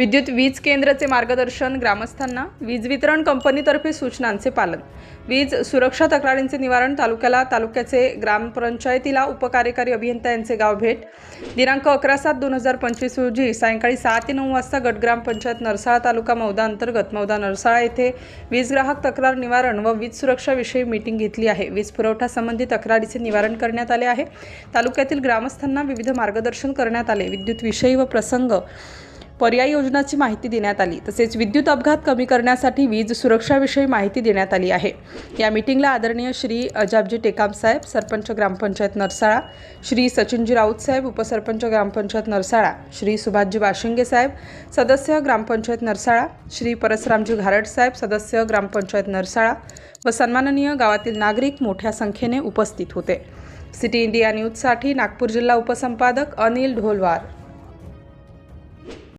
विद्युत वीज केंद्राचे मार्गदर्शन ग्रामस्थांना वीज वितरण कंपनीतर्फे सूचनांचे पालन. वीज सुरक्षा तक्रारींचे निवारण तालुक्याला तालुक्याचे ग्रामपंचायतीला उपकार्यकारी अभियंता यांचे गाव भेट. दिनांक अकरा सात दोन हजार पंचवीस रोजी सायंकाळी सहा ते नऊ वाजता गट ग्रामपंचायत नरसाळा तालुका मौदा अंतर्गत मौदा नरसाळा येथे वीज ग्राहक तक्रार निवारण व वीज सुरक्षाविषयी मीटिंग घेतली आहे. वीज पुरवठा संबंधी तक्रारीचे निवारण करण्यात आले आहे. तालुक्यातील ग्रामस्थांना विविध मार्गदर्शन करण्यात आले. विद्युत विषयी व प्रसंग पर्याय योजनाची माहिती देण्यात आली. तसेच विद्युत अपघात कमी करण्यासाठी वीज सुरक्षाविषयी माहिती देण्यात आली आहे. या मीटिंगला आदरणीय श्री अजाबजी टेकाम साहेब सरपंच ग्रामपंचायत नरसाळा श्री सचिनजी राऊत साहेब उपसरपंच ग्रामपंचायत नरसाळा श्री सुभाषजी वाशिंगे साहेब सदस्य ग्रामपंचायत नरसाळा श्री परसरामजी घारट साहेब सदस्य ग्रामपंचायत नरसाळा व सन्माननीय गावातील नागरिक मोठ्या संख्येने उपस्थित होते. सिटी इंडिया न्यूजसाठी नागपूर जिल्हा उपसंपादक अनिल ढोलवार.